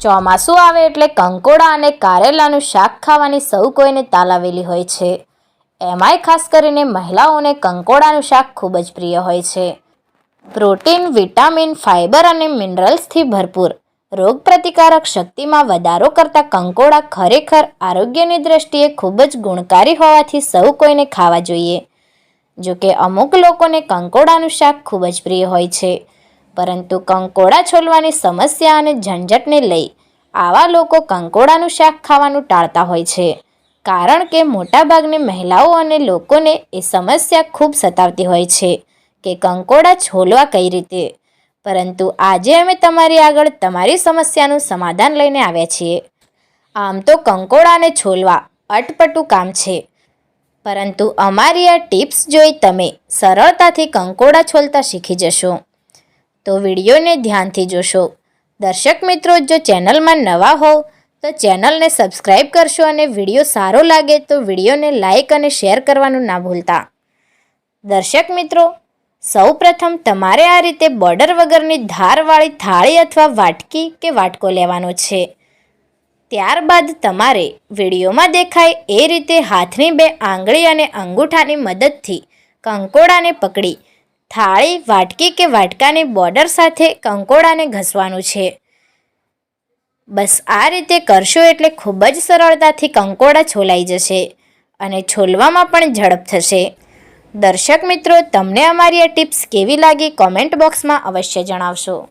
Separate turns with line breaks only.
ચોમાસું આવે એટલે કંકોડા અને કારેલાનું શાક ખાવાની સૌ કોઈને તાલાવેલી હોય છે. એમાંય ખાસ કરીને મહિલાઓને કંકોડાનું શાક ખૂબ જ પ્રિય હોય છે. પ્રોટીન, વિટામિન ફાઇબર અને મિનરલ્સથી ભરપૂર. રોગપ્રતિકારક શક્તિમાં વધારો કરતા કંકોડા ખરેખર આરોગ્યની દ્રષ્ટિએ ખૂબ જ ગુણકારી હોવાથી સૌ કોઈને ખાવા જોઈએ. જોકે અમુક લોકોને કંકોડાનું શાક ખૂબ જ પ્રિય હોય છે. પરંતુ કંકોડા છોલવાની સમસ્યા અને ઝંઝટને લઈ આવા લોકો કંકોડાનું શાક ખાવાનું ટાળતા હોય છે. કારણ કે મોટાભાગની મહિલાઓ અને લોકોને એ સમસ્યા ખૂબ સતાવતી હોય છે કે કંકોડા છોલવા કઈ રીતે. પરંતુ આજે અમે તમારી આગળ તમારી સમસ્યાનું સમાધાન લઈને આવ્યા છીએ. આમ તો કંકોડાને છોલવા અટપટું કામ છે. પરંતુ અમારી આ ટિપ્સ જોઈ તમે સરળતાથી કંકોડા છોલતા શીખી જશો. તો વિડીયોને ધ્યાનથી જોશો. દર્શક મિત્રો, જો ચેનલમાં નવા હોવ તો ચેનલને સબસ્ક્રાઈબ કરશો અને વીડિયો સારો લાગે તો વિડીયોને લાઇક અને શેર કરવાનું ના ભૂલતા. દર્શક મિત્રો, સૌપ્રથમ તમારે આ રીતે બોર્ડર વગરની ધારવાળી થાળી અથવા વાટકી કે વાટકો લેવાનો છે. ત્યારબાદ તમારે વિડીયોમાં દેખાય એ રીતે હાથની બે આંગળી અને અંગૂઠાની મદદથી કંકોડાને પકડી થાળી, વાટકી કે વાટકાની બોર્ડર સાથે કંકોડાને ઘસવાનું છે. બસ આ રીતે કરશો એટલે ખૂબ જ સરળતાથી કંકોડા છોલાઈ જશે અને છોલવામાં પણ ઝડપ થશે. દર્શક મિત્રો, તમને અમારી આ ટિપ્સ કેવી લાગી કોમેન્ટ બોક્સમાં અવશ્ય જણાવશો.